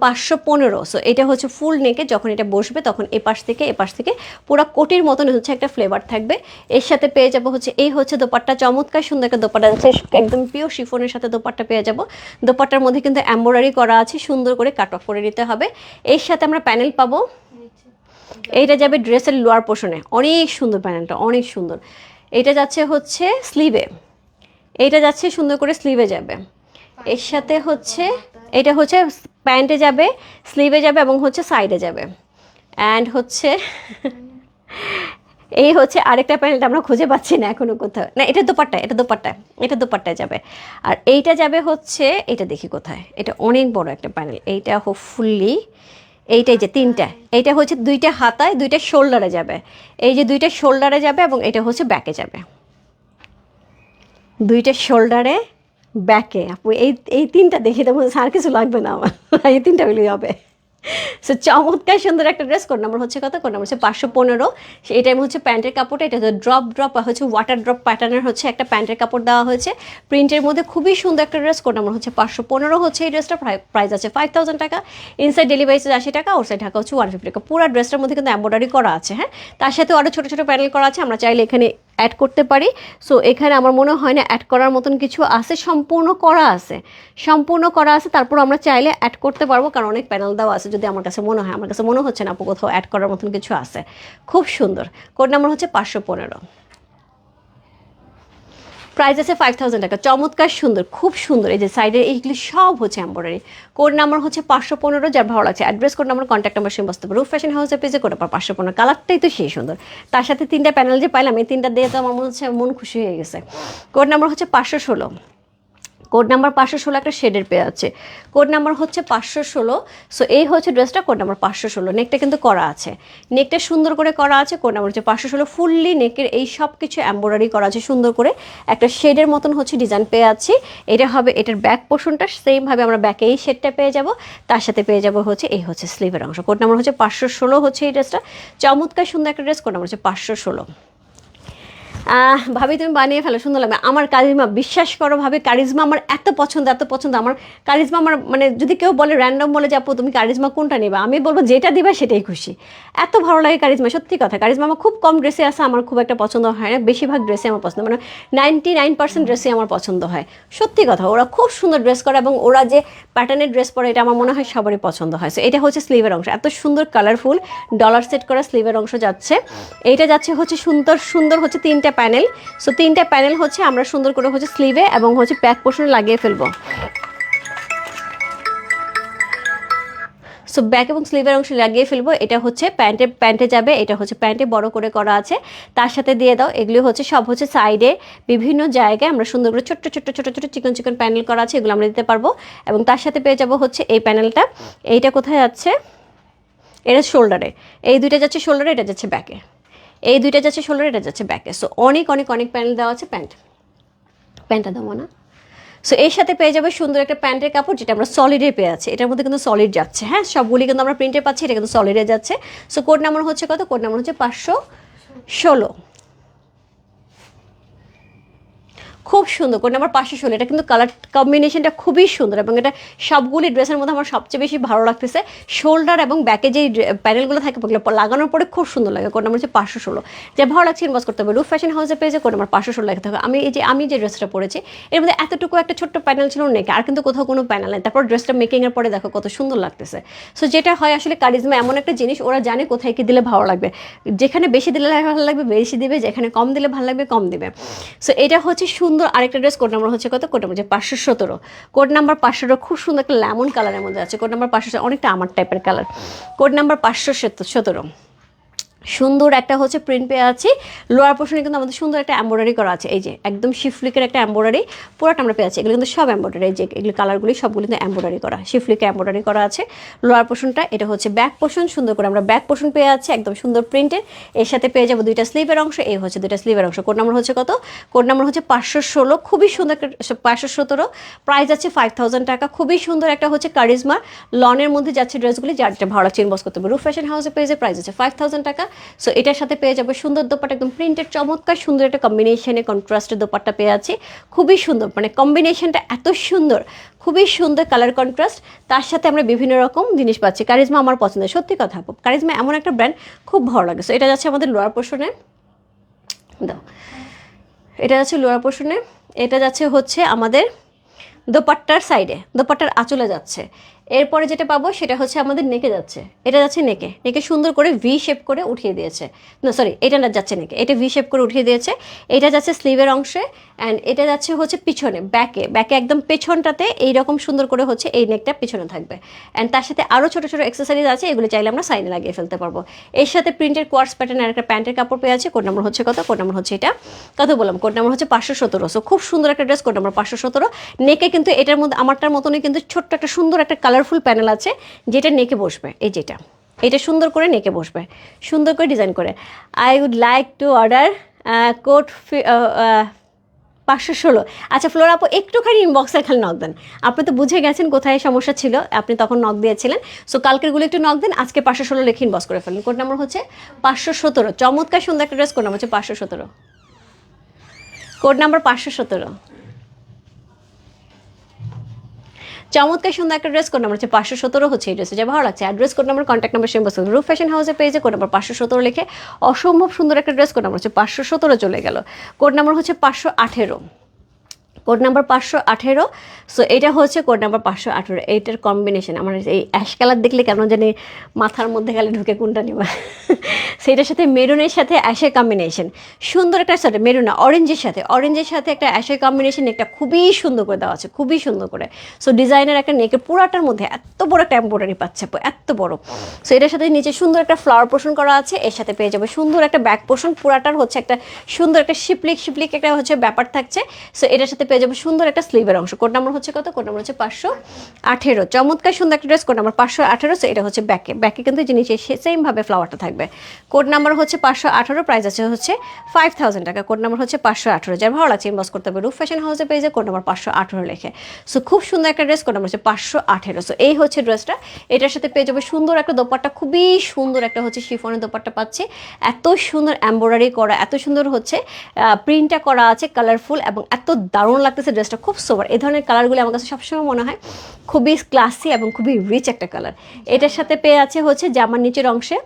পাঁচশো পনেরো। সো এটা হচ্ছে ফুল নেকে যখন এটা বসবে, তখন এ পাশ থেকে, এ পাশ থেকে পুরো কোটির মতন হচ্ছে একটা ফ্লেভার থাকবে। এর সাথে পেয়ে যাব হচ্ছে এই হচ্ছে দোপাট্টা, চমৎকার সুন্দর একটা দোপাট্টা আছে, একদম পিওর শিফনের সাথে দোপাট্টা পেয়ে যাব। দোপাট্টার মধ্যে কিন্তু এম্ব্রয়ডারি করা আছে, সুন্দর করে কাট অফ করে নিতে হবে। এর সাথে আমরা প্যানেল পাবো। এইটা যাবে ড্রেসের লোয়ার পোর্শনে অনেক সুন্দর প্যানেলটা অনেক সুন্দর। এটা যাচ্ছে হচ্ছে স্লিভে এইটা যাচ্ছে সুন্দর করে স্লিভে যাবে। এর সাথে হচ্ছে, এটা হচ্ছে প্যান্টে যাবে স্লিভে যাবে এবং হচ্ছে সাইডে যাবে। অ্যান্ড হচ্ছে, এই হচ্ছে আরেকটা প্যানেলটা আমরা খুঁজে পাচ্ছি না এখনও কোথাও। না, এটা দোপাট্টা এটা দোপাট্টা, এটা দোপাট্টায় যাবে। আর এইটা যাবে হচ্ছে, এটা দেখি কোথায়। এটা অনেক বড় একটা প্যানেল এইটা হোপফুলি এইটাই যে তিনটা, এইটা হচ্ছে দুইটা হাতায়, দুইটা শোল্ডারে যাবে। এই যে দুইটা শোল্ডারে যাবে এবং এটা হচ্ছে ব্যাকে যাবে। দুইটা শোল্ডারে ব্যাকে। আপু, এই এই তিনটা দেখে তো স্যার কিছু লাগবে না আমার। এই তিনটা হলেই হবে। সো চমৎকার সুন্দর একটা ড্রেস কোড নাম্বার হচ্ছে কত? কোড নাম্বার হচ্ছে পাঁচশো পনেরো। টাইম হচ্ছে প্যান্টের কাপড়টা, এটা হচ্ছে ড্রপ ড্রপ হচ্ছে ওয়াটার ড্রপ প্যাটার্নের হচ্ছে একটা প্যান্টের কাপড় দেওয়া হয়েছে। প্রিন্টের মধ্যে খুবই সুন্দর একটা ড্রেস কোড নাম্বার হচ্ছে পাঁচশো পনেরো। হচ্ছে এই ড্রেসটা প্রাইস আছে ফাইভ থাউজেন্ড টাকা। ইনসাইড ডেলিভারি আশি টাকা ওর সাইড ঢাকা হচ্ছে ওয়ান ফিফটি টাকা। পুরো ড্রেসটার মধ্যে কিন্তু এম্ব্রয়ডারি করা আছে হ্যাঁ? তার সাথে আরও ছোটো ছোটো প্যানেল করা আছে, আমরা চাইলে এখানে অ্যাড করতে পারি। সো এখানে আমার মনে হয় না অ্যাড করার মতন কিছু আছে, সম্পূর্ণ করা আছে। সম্পূর্ণ করা আছে, তারপর আমরা চাইলে অ্যাড করতে পারব, কারণ অনেক প্যানেল দেওয়া আছে। যদি আমার কাছে মনে হয়, আমার কাছে মনে হচ্ছে না আপু কোথাও অ্যাড করার মতন কিছু আছে। খুব সুন্দর। কোড নাম্বার হচ্ছে পাঁচশো পনেরো। প্রাইস আছে ফাইভ থাউজেন্ড টাকা। চমৎকার সুন্দর, খুব সুন্দর। এই যে সাইডের এইগুলি সব হচ্ছে এম্ব্রয়ডারি কোড নাম্বার হচ্ছে পাঁচশো পনেরো, যার ভালো লাগছে। Address code number contact number same বসতে। পারে রুফ ফ্যাশন হাউসের পেজে কোড নাম্বার পাঁচশো পনেরো। কালারটাই তো সেই সুন্দর। তার সাথে তিনটা প্যানেল যে পাইলাম, এই তিনটা দিয়ে তো আমার মনে হচ্ছে মন খুশি হয়ে গেছে। কোড নাম্বার হচ্ছে পাঁচশো ষোলো। কোড নাম্বার পাঁচশো ষোলো একটা শেডের পেয়ে আছে। কোড নাম্বার হচ্ছে পাঁচশো ষোলো সো এই হচ্ছে ড্রেসটা কোড নাম্বার পাঁচশো ষোলো। নেকটা কিন্তু করা আছে। নেকটা সুন্দর করে করা আছে, কোড নাম্বার হচ্ছে পাঁচশো ষোলো। ফুললি নেকের এই সব কিছু এম্ব্রয়ডারি করা আছে সুন্দর করে। একটা শেডের মতন হচ্ছে ডিজাইন পেয়ে আছি। এটা হবে এটার ব্যাক পোর্শনটা সেমভাবে আমরা ব্যাকে এই শেডটা পেয়ে যাব। তার সাথে পেয়ে যাব হচ্ছে, এই হচ্ছে স্লিভের অংশ। কোড নাম্বার হচ্ছে পাঁচশো ষোলো হচ্ছে এই ড্রেসটা। চমৎকার সুন্দর একটা ড্রেস, কোড নাম্বার হচ্ছে পাঁচশো ষোলো। ভাবি, তুমি বানিয়ে ফেলো, সুন্দর লাগবে। আমার কারিজমা, বিশ্বাস করো ভাবে, কারিজমা আমার এত পছন্দ এত পছন্দ। আমার কারিজমা আমার মানে যদি কেউ বলে র্যান্ডম বলে যে, আপু, তুমি কারিজমা কোনটা নেবে? আমি বলব, যেটা দিবা, সেটাই খুশি। এত ভালো লাগে কারিজমা, সত্যি কথা। কারিজমা আমার খুব কম ড্রেসে আছে, আমার খুব একটা পছন্দ হয় না। বেশিরভাগ ড্রেসে আমার পছন্দ মানে নাইনটি নাইন পার্সেন্ট ড্রেসে আমার পছন্দ হয়। সত্যি কথা, ওরা খুব সুন্দর ড্রেস করে এবং ওরা যে প্যাটার্নের ড্রেস পরে, এটা আমার মনে হয় সবারই পছন্দ হয়। সো এটা হচ্ছে স্লিভের অংশ। এত সুন্দর কালারফুল ডলার সেট করা স্লিভের অংশ যাচ্ছে। এইটা যাচ্ছে হচ্ছে সুন্দর সুন্দর হচ্ছে তিনটা প্যানেল সো তিনটা প্যানেল হচ্ছে আমরা সুন্দর করে হচ্ছে স্লিভে এবং হচ্ছে ব্যাক পোর্শনে লাগিয়ে ফেলব। সো ব্যাক এবং স্লিভের অংশ লাগিয়ে ফেলব। এটা হচ্ছে প্যান্টে প্যান্টে যাবে, এটা হচ্ছে প্যান্টে বড় করে করা আছে। তার সাথে দিয়ে দাও, এগুলো হচ্ছে সব হচ্ছে সাইডে বিভিন্ন জায়গায় আমরা সুন্দর করে ছোট্ট ছোট্ট ছোট ছোট চিকন চিকন প্যানেল করা আছে, এগুলো আমরা দিতে পারব। এবং তার সাথে পেয়ে যাব হচ্ছে এই প্যানেলটা এইটা কোথায় যাচ্ছে? এটা শোল্ডারে এই দুইটা যাচ্ছে শোল্ডারে এটা যাচ্ছে ব্যাকে এই দুইটা যাচ্ছে ষোলো, এটা যাচ্ছে ব্যাকে। সো অনেক অনেক অনেক প্যান্ট দেওয়া আছে, প্যান্ট। প্যান্টটা দেবো না। সো এর সাথে পেয়ে যাবে সুন্দর একটা প্যান্টের কাপড়, যেটা আমরা সলিডে পেয়ে আছি। এটার মধ্যে কিন্তু সলিড যাচ্ছে হ্যাঁ? সবগুলি কিন্তু আমরা প্রিন্টে পাচ্ছি, এটা কিন্তু সলিডে যাচ্ছে। সো কোড নাম্বার হচ্ছে কত? কোড নাম্বার হচ্ছে পাঁচশো ষোলো। খুব সুন্দর কোড নাম্বার পাঁচশো ষোলো এটা কিন্তু কালার কম্বিনেশনটা খুবই সুন্দর এবং এটা সবগুলি ড্রেসের মধ্যে আমার সবচেয়ে বেশি ভালো লাগতেছে। শোল্ডার এবং ব্যাকে যে প্যানেলগুলো থাকে লাগানোর পরে খুব সুন্দর লাগে। কোন নাম্বার হচ্ছে পাঁচশো ষোলো। যে ভালো লাগছে ইনভেস করতে হবে। রুফ ফ্যাশন হাউসে পেয়েছে কোন নাম্বার পাঁচশো ষোলো লাগতে হবে। আমি এই যে, আমি যে ড্রেসটা পরেছি, এর মধ্যে এতটুকু একটা ছোট্ট প্যানেল ছিল নেই আর কিন্তু কোথাও কোনো প্যানেল নেই। তারপর ড্রেসটা মেকিংয়ের পরে দেখো কত সুন্দর লাগতেছে। সো যেটা হয় আসলে কারিজমা এমন একটা জিনিস, ওরা জানে কোথায় কি দিলে ভালো লাগবে। যেখানে বেশি দিলে ভালো লাগবে, বেশি দিবে। যেখানে কম দিলে ভালো লাগবে, কম দিবে। সো এটা হচ্ছে সুন্দর আরেকটা ড্রেস কোড নাম্বার হচ্ছে কত? কোড নাম্বার হচ্ছে পাঁচশো সতেরো। কোড নাম্বার পাঁচশোটা খুব সুন্দর একটা লেমন কালারের মধ্যে আছে। কোড নাম্বার পাঁচশো অনেকটা আমার টাইপের কালার কোড নাম্বার পাঁচশো সতেরো। সুন্দর একটা হচ্ছে প্রিন্ট পেয়ে আছি। লোয়ার পোর্শনে কিন্তু আমাদের সুন্দর একটা এম্ব্রয়ডারি করা আছে। এই যে, একদম শিফলিকের একটা এম্ব্রয়ডারি পুরোটা আমরা পেয়ে আছি। এগুলো কিন্তু সব এম্ব্রয়ডারি যে, এগুলো কালারগুলি সবগুলো কিন্তু এম্ব্রয়ডারি করা শিফলিকে এম্ব্রয়ডারি করা আছে। লোয়ার পোর্শনটা এটা হচ্ছে ব্যাক পোর্শন সুন্দর করে আমরা ব্যাক পোর্শন পেয়ে আছি, একদম সুন্দর প্রিন্টের এর সাথে পেয়ে যাব দুইটা স্লিভের অংশ, এই হচ্ছে দুইটা স্লিভের অংশ। কোড নাম্বার হচ্ছে কত? কোড নাম্বার হচ্ছে পাঁচশো ষোলো, খুবই সুন্দর পাঁচশো সতেরো। প্রাইস আছে ফাইভ থাউজেন্ড টাকা, খুবই সুন্দর একটা হচ্ছে কারিজমা লনের মধ্যে যাচ্ছে ড্রেসগুলি যার ভালো লাগছে ইনবস করতে হবে। রুফ ফ্যাশন হাউসে পেয়েছে প্রাইস আছে ফাইভ থাউজেন্ড টাকা। সো এটার সাথে পেয়ে যাবে সুন্দর দোপাটা একদম প্রিন্টের চমৎকার, সুন্দর একটা কম্বিনেশনে কন্ট্রাস্টের দোপাট্টা পেয়ে আছি। খুবই সুন্দর মানে কম্বিনেশনটা এত সুন্দর, খুবই সুন্দর কালার কন্ট্রাস্ট তার সাথে আমরা বিভিন্ন রকম জিনিস পাচ্ছি। কারিজমা আমার পছন্দের, সত্যি কথা, কারিজমা এমন একটা ব্র্যান্ড খুব ভালো লাগে। সো এটা যাচ্ছে আমাদের লোয়ার পোর্শনে দাও, এটা যাচ্ছে লোয়ার পোর্শনে এটা যাচ্ছে হচ্ছে আমাদের দোপাট্টার সাইডে দোপাট্টার আঁচলে যাচ্ছে। এরপরে যেটা পাবো সেটা হচ্ছে আমাদের নেকে যাচ্ছে। এটা যাচ্ছে নেকে। নেকে সুন্দর করে ভি শেপ করে উঠিয়ে দিয়েছে। না সরি এটা না যাচ্ছে নেকে। এটা ভি শেপ করে উঠিয়ে দিয়েছে। এটা যাচ্ছে স্লিভের অংশে অ্যান্ড এটা যাচ্ছে হচ্ছে পিছনে ব্যাকে ব্যাকে একদম পেছনটাতে এইরকম সুন্দর করে হচ্ছে এই নেকটা পিছনে থাকবে। অ্যান্ড তার সাথে আরও ছোটো ছোটো এক্সেসারিজ আছে, এগুলো চাইলে আমরা সাইনে লাগিয়ে ফেলতে পারব। এর সাথে প্রিন্টের কোয়ার্স প্যাটার্ন আর একটা প্যান্টের কাপড় পেয়ে আছে। কোড নাম্বার হচ্ছে কত? কোড নাম্বার হচ্ছে এটা। কত বললাম? কোড নাম্বার হচ্ছে পাঁচশো সতেরো। সো খুব সুন্দর একটা ড্রেস কোড নাম্বার পাঁচশো সতেরো। নেকে কিন্তু এটার মধ্যে আমারটার মতনই কিন্তু ছোট্ট একটা সুন্দর একটা কালারফুল প্যানেল আছে, যেটা নেকে বসবে, এই যেটা। এটা সুন্দর করে নেকে বসবে, সুন্দর করে ডিজাইন করে। I would like to order code পাঁচশো ষোলো। আচ্ছা ফ্লোর আপু, একটুখানি ইনবক্সে খালি নক দেন। আপনি তো বুঝে গেছেন কোথায় সমস্যা ছিল, আপনি তখন নক দিয়েছিলেন। সো কালকেরগুলো একটু নক দেন, আজকে পাঁচশো ষোলো লিখে ইনবক্স করে ফেলেন। কোড নাম্বার হচ্ছে পাঁচশো সতেরো। চমৎকার সুন্দর একটা ড্রেস কোড নাম্বার হচ্ছে পাঁচশো সতেরো। কোড নাম্বার পাঁচশো সতেরো। চমৎকার সুন্দর একটা ড্রেস কোড নাম্বার হচ্ছে পাঁচশো সতেরো হচ্ছে এই ড্রেসে যা ভালো লাগছে। Address code number contact number same বসে রুফ ফ্যাশন হাউসে পেয়েছে কোড নাম্বার পাঁচশো সতেরো লিখে অসম্ভব সুন্দর একটা ড্রেস কোড নাম্বার হচ্ছে পাঁচশো সতেরো চলে গেল। কোড নাম্বার হচ্ছে পাঁচশো আঠেরো। কোড নাম্বার পাঁচশো আঠেরো। সো এটা হচ্ছে কোড নাম্বার পাঁচশো আঠেরো। এইটার কম্বিনেশন আমার এই অ্যাশ কালার দেখলে কেন জানি মাথার মধ্যে গেলে ঢুকে কোনটা নেবা। সেইটার সাথে মেরুনের সাথে অ্যাশের কম্বিনেশন সুন্দর একটা সাথে মেরুনা অরেঞ্জের সাথে। অরেঞ্জের সাথে একটা অ্যাশের কম্বিনেশন একটা খুবই সুন্দর করে দেওয়া আছে, খুবই সুন্দর করে। সো ডিজাইনের একটা নেকের পুরাটার মধ্যে এত বড় একটা এম্ব্রয়ডারি পাচ্ছে, এত বড়। সো এটার সাথে নিচে সুন্দর একটা ফ্লাওয়ার পোর্শন করা আছে, এর সাথে পেয়ে যাবে সুন্দর একটা ব্যাক পোর্শন পুরাটার হচ্ছে একটা সুন্দর একটা শিপলিক শিপলিক একটা হচ্ছে ব্যাপার থাকছে। সো এটার সাথে পেয়ে যাবে সুন্দর একটা স্লিভের অংশ। কোড নাম্বার হচ্ছে কত? কোড নাম্বার হচ্ছে পাঁচশো আঠেরো। চমৎকার সুন্দর একটা ড্রেস কোড নাম্বার পাঁচশো আঠেরো এটা হচ্ছে ব্যাকে ব্যাকে কিন্তু নিচে সেমভাবে ফ্লাওয়ারটা থাকবে। কোড নাম্বার হচ্ছে পাঁচশো আঠেরো প্রাইস আছে হচ্ছে ফাইভ থাউজেন্ড টাকা। কোড নাম্বার হচ্ছে পাঁচশো আঠেরো। যার ভালো লাগছে ইনবক্স করতে হবে। রুফ ফ্যাশন হাউসে পেয়েছে কোড নাম্বার পাঁচশো আঠেরো লেখে। সো খুব সুন্দর একটা ড্রেস কোড নাম্বার হচ্ছে পাঁচশো আঠেরো। সো এই হচ্ছে ড্রেসটা এটার সাথে পেয়ে যাবে সুন্দর একটা দোপাট্টা, খুবই সুন্দর একটা হচ্ছে শিফনের দোপাট্টা পাচ্ছে। এত সুন্দর এম্ব্রয়ডারি করা, এত সুন্দর হচ্ছে প্রিন্টটা করা আছে কালারফুল এবং এত দারুণ লাগতেছে ড্রেসটা খুব সোবার এই ধরনের কালারগুলি আমার কাছে সবসময় মনে হয় খুবই ক্লাসি এবং খুবই রিচ একটা কালার এটার সাথে পেয়ে আছে হচ্ছে জামার নিচের অংশে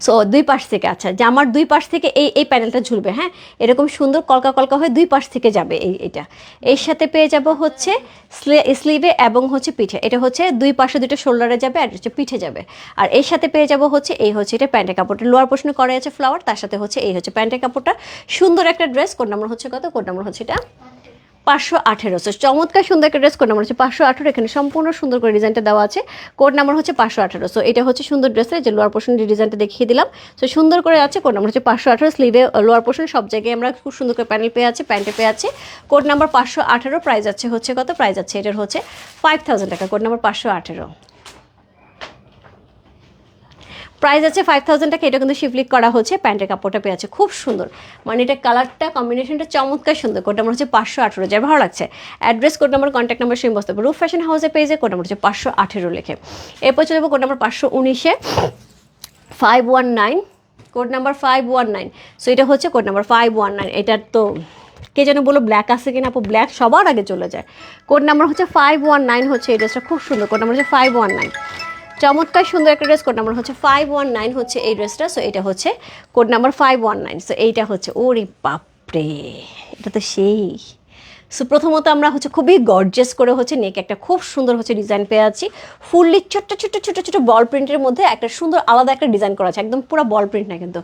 সো দুই পাশ থেকে আচ্ছা জামার দুই পাশ থেকে এই এই প্যানেলটা ঝুলবে হ্যাঁ? এরকম সুন্দর কলকা কলকা হয়ে দুই পাশ থেকে যাবে এই এটা এর সাথে পেয়ে যাব হচ্ছে স্লিভে এবং হচ্ছে পিঠে। এটা হচ্ছে দুই পাশে দুটো শোল্ডারে যাবে আর হচ্ছে পিঠে যাবে। আর এর সাথে পেয়ে যাব হচ্ছে এই হচ্ছে এটা প্যান্টের কাপড়টা। লোয়ার পোর্শনে করা আছে ফ্লাওয়ার তার সাথে হচ্ছে এই হচ্ছে প্যান্টের কাপড়টা। সুন্দর একটা ড্রেস কোন নাম্বার হচ্ছে কত? কোন নাম্বার হচ্ছে এটা? পাঁচশো আঠেরো। সো চমৎকার সুন্দর একটা ড্রেস কোড নাম্বার হচ্ছে পাঁচশো আঠেরো। এখানে সম্পূর্ণ সুন্দর করে ডিজাইনটা দেওয়া আছে। কোড নাম্বার হচ্ছে পাঁচশো আঠেরো। সো এটা হচ্ছে সুন্দর ড্রেসের যে লোয়ার পোর্শন ডিজাইনটা দেখিয়ে দিলাম। সো সুন্দর করে আছে কোড নাম্বার হচ্ছে পাঁচশো আঠেরো। স্লিভে লোয়ার পোর্শন সব জায়গায় আমরা খুব সুন্দর করে প্যানেল পেয়ে আছে প্যান্টে পেয়ে আছে। কোড নাম্বার পাঁচশো আঠেরো প্রাইস আছে হচ্ছে কত? প্রাইস আছে এটার হচ্ছে ফাইভ থাউজেন্ড টাকা। কোড নাম্বার পাঁচশো আঠেরো। প্রাইস আছে ফাইভ থাউজেন্ড টাকা, এটা কিন্তু শিফলিক করা হচ্ছে, প্যান্টের কাপড়টা পেয়ে আছে, খুব সুন্দর। মানে এটা কালারটা কম্বিনেশনটা চমৎকার সুন্দর কোড নাম্বার হচ্ছে পাঁচশো আঠেরো যা ভালো লাগছে। Address code number contact number সেই বসতে রুফ ফ্যাশন হাউসে পেয়েছে কোড নাম্বার হচ্ছে পাঁচশো আঠেরো লিখে। এরপর চলে যাব কোড নাম্বার পাঁচশো উনিশে। Five one nine code number five one nine so এটা হচ্ছে code number five one nine এটার তো, কে যেন বলো ব্ল্যাক আছে কিনা আপু? ব্ল্যাক সবার আগে চলে যায়। কোড নাম্বার হচ্ছে ফাইভ ওয়ান নাইন হচ্ছে এই ড্রেসটা খুব সুন্দর কোড নাম্বার হচ্ছে ফাইভ ওয়ান নাইন চমৎকার সুন্দর একটা ড্রেস কোড নাম্বার হচ্ছে ফাইভ ওয়ান নাইন হচ্ছে এই ড্রেসটা সো এটা হচ্ছে code number five one nine so এইটা হচ্ছে, ওরে বাপরে, এটা তো সেই। সো প্রথমত আমরা হচ্ছে খুবই গর্জেস করে হচ্ছে নেক একটা খুব সুন্দর হচ্ছে ডিজাইন পেয়ে আছি। ফুললি ছোট্ট ছোট্ট ছোট ছোট বল প্রিন্টের মধ্যে একটা সুন্দর আলাদা একটা ডিজাইন করা আছে। একদম পুরো বল প্রিন্ট না কিন্তু।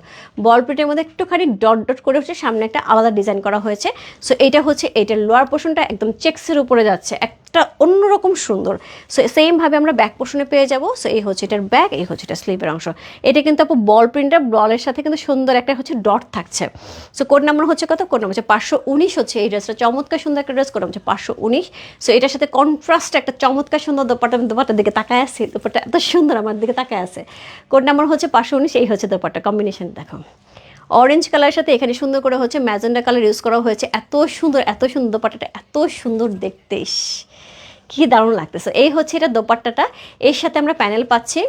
বল প্রিন্টের মধ্যে একটুখানি ডট ডট করে হচ্ছে সামনে একটা আলাদা ডিজাইন করা হয়েছে। সো এটা হচ্ছে, এটার লোয়ার পোর্শনটা একদম চেক্সের উপরে যাচ্ছে। একটা অন্যরকম সুন্দর। সো সেমভাবে আমরা ব্যাক পোর্শনে পেয়ে যাব। সো এই হচ্ছে এটার ব্যাক এই হচ্ছে এটা স্লিপের অংশ। এটা কিন্তু আপু বল প্রিন্টার বলের সাথে কিন্তু সুন্দর একটা হচ্ছে ডট থাকছে। সো কোড নাম্বার হচ্ছে কত? কোড নাম্বার হচ্ছে পাঁচশো উনিশ হচ্ছে এই ড্রেসটা চমৎকার সুন্দর একটা ড্রেস কোড নাম্বার হচ্ছে পাঁচশো উনিশ। সো এটার সাথে কন্ট্রাস্ট একটা চমৎকার সুন্দর দোপাটা আমি দোপাটার দিকে তাকায় আছে। দোপাটা এত সুন্দর আমার দিকে তাকায় আছে। কোড নাম্বার হচ্ছে পাঁচশো উনিশ, এই হচ্ছে দোপাটা কম্বিনেশন দেখো। অরেঞ্জ কালারের সাথে এখানে সুন্দর করে হচ্ছে ম্যাজেন্ডা কালার ইউজ করা হয়েছে। এত সুন্দর এত সুন্দর দোপাটাটা এত সুন্দর দেখতে কি দারুণ লাগতেছে। এই হচ্ছে এটা দোপাট্টাটা। এর সাথে আমরা প্যানেল পাচ্ছি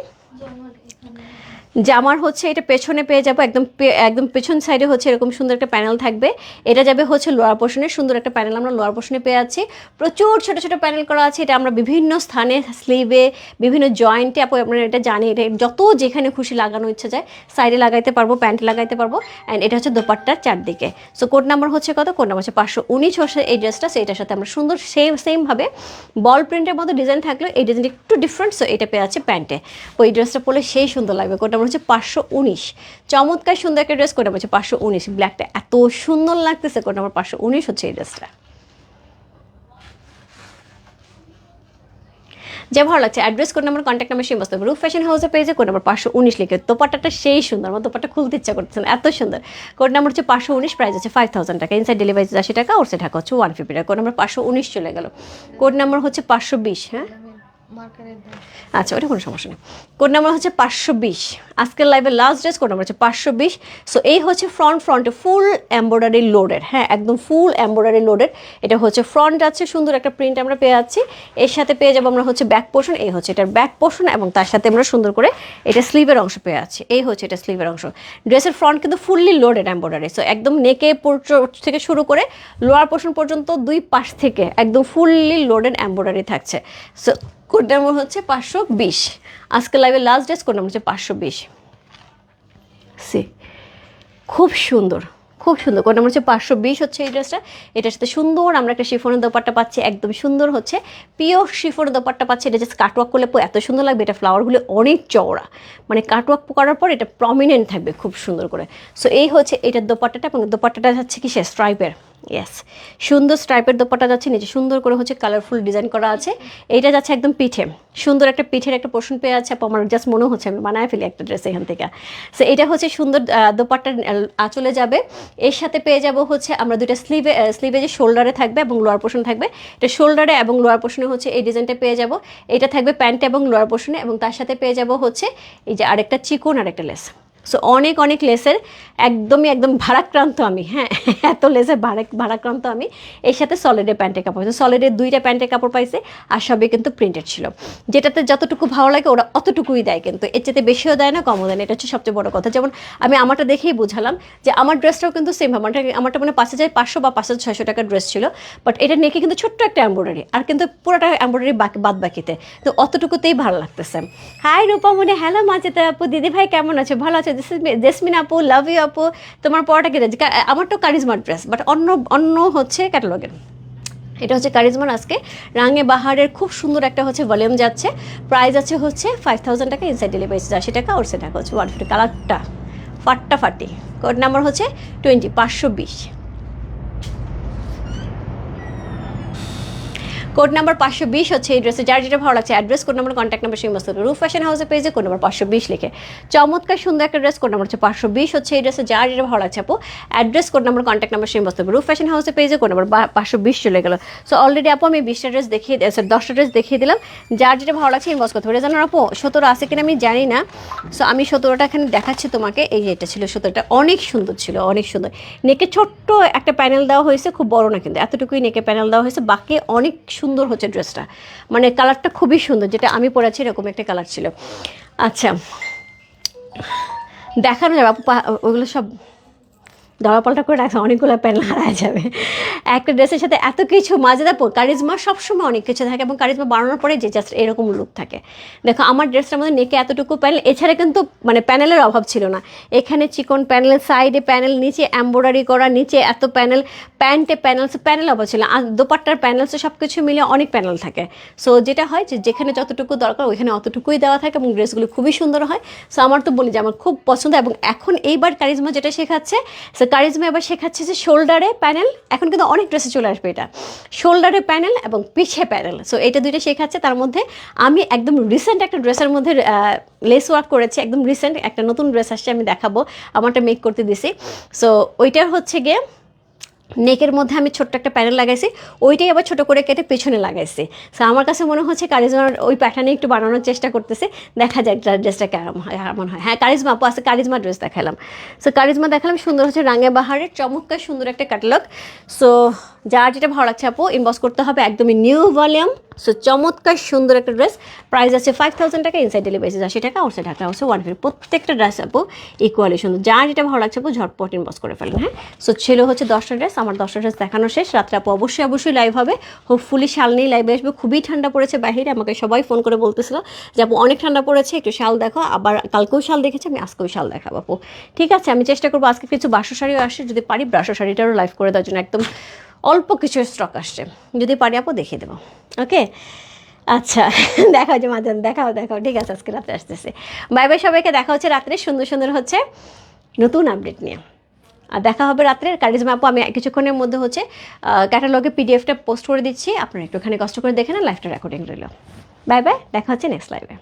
জামার হচ্ছে, এটা পেছনে পেয়ে যাব, একদম একদম পেছন সাইডে হচ্ছে এরকম সুন্দর একটা প্যানেল থাকবে। এটা যাবে হচ্ছে লোয়ার পোর্শনে সুন্দর একটা প্যানেল আমরা লোয়ার পোর্শনে পেয়ে আছি প্রচুর ছোট ছোট প্যানেল করা আছে, এটা আমরা বিভিন্ন স্থানে স্লিভে বিভিন্ন জয়েন্টে আপু আপনারা এটা জানি এটা যত যেখানে খুশি লাগানো ইচ্ছা যায় সাইডে লাগাইতে পারব প্যান্টে লাগাইতে পারব। অ্যান্ড এটা হচ্ছে দোপাট্টার চারদিকে। সো কোড নাম্বার হচ্ছে কত? কোড নাম্বার হচ্ছে পাঁচশো উনিশ হচ্ছে এই ড্রেসটা সেইটার সাথে আমরা সুন্দর সেম সেমভাবে বল প্রিন্টের মতো ডিজাইন থাকলেও এই ডিজাইনটা একটু ডিফারেন্ট সো এটা পেয়ে আছে প্যান্টে ওই ড্রেসটা পরলে সেই সুন্দর লাগবে। কোড নাম্বার হচ্ছে পাঁচশো উনিশ। চমৎকার সুন্দর একটা ড্রেস কোড নাম্বার হচ্ছে পাঁচশো উনিশ। ব্ল্যাকটা এত সুন্দর লাগতেছে কোড নাম্বার পাঁচশো উনিশ হচ্ছে এই ড্রেসটা। যে ভালো লাগছে address code number contact number সেই বসতে রুফ ফ্যাশন হাউসে পেয়েছে কোড নাম্বার পাঁচশো উনিশ লিখে, দোপাট্টাটা সেই সুন্দর, আমার দোপাট্টা খুলতে ইচ্ছা করতেছে এত সুন্দর। কোড নাম্বার হচ্ছে পাঁচশো উনিশ প্রাইস আছে ফাইভ থাউজেন্ড টাকা। ইনসাইড ডেলিভারি আশি টাকা ওর সে ঢাকা হচ্ছে ওয়ান ফিফটি টাকা। কোড নাম্বার পাঁচশো উনিশ চলে গেল। কোড নাম্বার হচ্ছে পাঁচশো বিশ হ্যাঁ? আচ্ছা ওটা কোনো সমস্যা নেই। কোড নাম্বার হচ্ছে পাঁচশো বিশ। আজকের লাইভের লাস্ট ড্রেস কোড নাম্বার হচ্ছে পাঁচশো বিশ। সো এই হচ্ছে ফ্রন্ট ফ্রন্টে ফুল এম্ব্রয়ডারি লোডের হ্যাঁ একদম ফুল এম্ব্রয়ডারি লোডের এটা হচ্ছে ফ্রন্ট আছে, সুন্দর একটা প্রিন্ট আমরা পেয়ে যাচ্ছি। এর সাথে পেয়ে যাব আমরা হচ্ছে ব্যাক পোর্শন এই হচ্ছে এটার ব্যাক পোর্শন এবং তার সাথে আমরা সুন্দর করে এটা স্লিভের অংশ পেয়ে যাচ্ছি। এই হচ্ছে এটা স্লিভের অংশ। ড্রেসের ফ্রন্ট কিন্তু ফুললি লোডেড এম্ব্রয়ডারি সো একদম নেকে থেকে শুরু করে লোয়ার পোর্শন পর্যন্ত দুই পাশ থেকে একদম ফুললি লোডেড এম্ব্রয়ডারি থাকছে। সো কোড নাম্বার হচ্ছে পাঁচশো বিশ। আজকে লাইভের লাস্ট ডেস কোড নাম্বার হচ্ছে পাঁচশো বিশ। সি খুব সুন্দর খুব সুন্দর। কোড নাম্বার হচ্ছে পাঁচশো বিশ হচ্ছে এই ড্রেসটা এটার সাথে সুন্দর আমরা একটা শিফনের দোপাট্টা পাচ্ছি, একদম সুন্দর হচ্ছে। পিওর শিফনের দোপাট্টা পাচ্ছি, এটা জাস্ট কাটওয়ার্ক করলে এত সুন্দর লাগবে, এটা ফ্লাওয়ারগুলো অনেক চওড়া। মানে কাটওয়ার্ক করার পর এটা প্রমিনেন্ট থাকবে, খুব সুন্দর করে। সো এই হচ্ছে এটার দোপাট্টাটা, এবং দোপাট্টাটা যাচ্ছে কি সে স্ট্রাইপের ইয়েস সুন্দর স্ট্রাইপের দোপাট্টা যাচ্ছে নিচে সুন্দর করে হচ্ছে কালারফুল ডিজাইন করা আছে। এইটা যাচ্ছে একদম পিঠে। সুন্দর একটা পিঠের একটা পোর্শন পেয়ে আছে আমার জাস্ট মনে হচ্ছে আমি বানায় ফেলি একটা ড্রেস এখান থেকে। সো এটা হচ্ছে সুন্দর আহ, আঁচলে যাবে। এর সাথে পেয়ে যাব হচ্ছে আমরা দুইটা স্লিভে স্লিভে যে শোল্ডারে থাকবে এবং লোয়ার পোর্শন থাকবে। এটা শোল্ডারে এবং লোয়ার পোর্শনে হচ্ছে এই ডিজাইনটা পেয়ে যাব। এটা থাকবে প্যান্ট এবং লোয়ার পোর্শনে এবং তার সাথে পেয়ে যাব হচ্ছে এই যে আরেকটা চিকন আর একটা লেস সো অনেক অনেক লেসের একদমই, একদম ভারাক্রান্ত আমি হ্যাঁ এত লেসের ভাড়া ভারাক্রান্ত আমি। এর সাথে সলিডের প্যান্টের কাপড় পাইছি। সলিডের দুইটা প্যান্টের কাপড় পাইছে আর সবই কিন্তু প্রিন্টেড ছিল। যেটাতে যতটুকু ভালো লাগে ওরা অতটুকুই দেয় কিন্তু। এর চেয়ে বেশিও দেয় না, কমও দেয় না। এটা হচ্ছে সবচেয়ে বড় কথা। যেমন আমি আমারটা দেখেই বুঝালাম যে আমার ড্রেসটাও কিন্তু সেম আমারটা আমারটা মানে পাঁচ হাজার পাঁচশো বা পাঁচ হাজার ছয়শো টাকার ড্রেস ছিল। বাট এটা নেকে কিন্তু ছোট্ট একটা এম্ব্রয়ডারি আর কিন্তু পুরোটা এম্ব্রয়ডারি বাদ বাকিতে তো অতটুকুতেই ভালো লাগতেছে। হাই রূপা মনে। হ্যালো মাজিতা আপু। দিদি ভাই কেমন আছে? ভালো আছে? জেসমিন আপু লাভ ইউ আপু তোমার পড়াটা কি রেঞ্জ আমার তো কারিজমার ড্রেস বাট অন্য অন্য হচ্ছে ক্যাটালগের এটা হচ্ছে কারিজমার আজকে। রাঙে বাহারের খুব সুন্দর একটা হচ্ছে ভলিউম যাচ্ছে। প্রাইস আছে হচ্ছে ফাইভ থাউজেন্ড টাকা ইনসাইড ডেলিভারি আশি টাকা ওর সে টাকা হচ্ছে। ওয়ান ফিফটি কালারটা ফাট্টা ফাটি। কোড নাম্বার হচ্ছে টোয়েন্টি পাঁচশো বিশ। কোড নাম্বার পাঁচশো বিশ হচ্ছে এই ড্রেসে, যার যেটা ভালো লাগছে address code number contact number, সেই মস্ত রুফ ফ্যাশন হাউসে পেয়েছে কোড নাম্বার পাঁচশো বিশ লিখে। চমৎকার, সুন্দর একটা ড্রেস কোড নাম্বার হচ্ছে পাঁচশো বিশ হচ্ছে এই ড্রেসে, যার যেটা ভালো লাগছে আপু address code number contact number, সেই মস্ত রুফ ফ্যাশন হাউসে পেয়েছে কোড নাম্বার পাঁচশো বিশ চলে গেল। সো অলরেডি আপু আমি বিশটা ড্রেস দেখিয়ে সরি দশটা ড্রেস দেখিয়ে দিলাম। যার যেটা ভালো লাগছে ইনবক্স করতে পারে জানো আপু, সতেরো আছে কিনা আমি জানি না। সো আমি সতেরোটা এখানে দেখাচ্ছি তোমাকে। এই যে এটা ছিল সতেরোটা। অনেক সুন্দর ছিল, অনেক সুন্দর। নেকে ছোট্ট একটা প্যানেল দেওয়া হয়েছে, খুব বড় না কিন্তু, এতটুকুই নেকে প্যানেল দেওয়া হয়েছে। বাকি অনেক সুন্দর হচ্ছে ড্রেসটা। মানে কালারটা খুবই সুন্দর, যেটা আমি পরেছি এরকম একটা কালার ছিল। আচ্ছা দেখানো যাবে, আপু ওগুলো সব দড়াপাল্টা করে রাখছে, অনেকগুলো প্যানেল হারা যাবে। একটা ড্রেসের সাথে এত কিছু মাঝেদার কারিজমা সবসময় অনেক কিছু থাকে এবং কারিজমা বানানোর পরে যে জাস্ট এরকম লুক থাকে। দেখো, আমার ড্রেসটার মধ্যে নেকে এতটুকু প্যানেল এছাড়া কিন্তু মানে প্যানেলের অভাব ছিল না। এখানে চিকন প্যানেল সাইডে প্যানেল, নিচে এম্ব্রয়ডারি করা, নিচে এত প্যানেল, প্যান্টে প্যানেলস, প্যানেল অভাব ছিল আর দোপাট্টার প্যানেলস সব কিছু মিলে অনেক প্যানেল থাকে। সো যেটা হয় যে যেখানে যতটুকু দরকার ওইখানে অতটুকুই দেওয়া থাকে এবং ড্রেসগুলো খুবই সুন্দর হয়। সো আমার তো বলি যে আমার খুব পছন্দ এবং এখন এইবার কারিজমা যেটা শেখাচ্ছে কারিজমা এবার শেখাচ্ছে যে শোল্ডারে প্যানেল এখন কিন্তু অনেক ড্রেসে চলে আসবে এটা। শোল্ডারে প্যানেল এবং পিছে প্যানেল সো এটা দুইটা শেখাচ্ছে। তার মধ্যে আমি একদম রিসেন্ট একটা ড্রেসের মধ্যে লেস ওয়ার্ক করেছি। একদম রিসেন্ট একটা নতুন ড্রেস আসছে, আমি দেখাবো। আমারটা মেক করতে দিছি। সো ওইটার হচ্ছে গিয়ে নেকের মধ্যে আমি ছোট্ট একটা প্যানেল লাগাইছি, ওইটাই আবার ছোট করে কেটে পেছনে লাগাইছি। সো আমার কাছে মনে হচ্ছে কারিজমার ওই প্যাটার্নে একটু বানানোর চেষ্টা করতেছে। দেখা যায় ড্রেসটা কেমন হয় কেমন হয়। হ্যাঁ কারিজমা, আপু আছে কারিজমা ড্রেস দেখালাম। সো কারিজমা দেখালাম, সুন্দর হচ্ছে রাঙে বাহারের, চমৎকার সুন্দর একটা ক্যাটালগ সো যার যেটা ভালো লাগছে, আপু ইনবক্স করতে হবে একদমই নিউ ভলিউম সো চমৎকার সুন্দর একটা ড্রেস প্রাইস আছে ফাইভ থাউজেন্ড টাকা ইনসাইড ডেলিভারি আশি টাকা আউটসাইড ঢাকা হচ্ছে ওয়ান ফিফটি প্রত্যেকটা ড্রেস আপু ইকুয়ালি সুন্দর। যার যেটা ভালো লাগছে আপু ঝটপট ইনবক্স করে ফেলেন হ্যাঁ? সো ছিল হচ্ছে দশটা ড্রেস আমার দশটা ড্রেস দেখানো শেষ। রাত্রে আপু অবশ্যই অবশ্যই লাইভ হবে। হোপফুলি শাল নিয়ে লাইভে আসবে। খুবই ঠান্ডা পড়েছে বাহিরে আমাকে সবাই ফোন করে বলতেছিল যে, আপু, অনেক ঠান্ডা পড়েছে, একটু শাল দেখো। আবার কালকেও শাল দেখেছি, আমি আজকেও শাল দেখাবো আপু। ঠিক আছে, আমি চেষ্টা করব আজকে কিছু বাসো শাড়িও আসে, যদি পারি ব্রাশো শাড়িটারও লাইভ করে দেওয়ার জন্য। একদম অল্প কিছু স্টক আসছে। যদি পারি আপু, দেখিয়ে দেবো। ওকে আচ্ছা দেখা হচ্ছে মাঝে দেখাও দেখাও। ঠিক আছে, আজকে রাত্রে আসতেছে। বাই বাই সবাইকে। দেখা হচ্ছে রাত্রে। সুন্দর সুন্দর হচ্ছে নতুন আপডেট নিয়ে। আর দেখা হবে রাত্রে কারিজমা আপু, আমি কিছুক্ষণের মধ্যে হচ্ছে ক্যাটালগে পিডিএফটা পোস্ট করে দিচ্ছি। আপনারা একটুখানি কষ্ট করে দেখে না লাইভটা রেকর্ডিং রইল। বাই বাই দেখা হচ্ছে নেক্সট লাইভে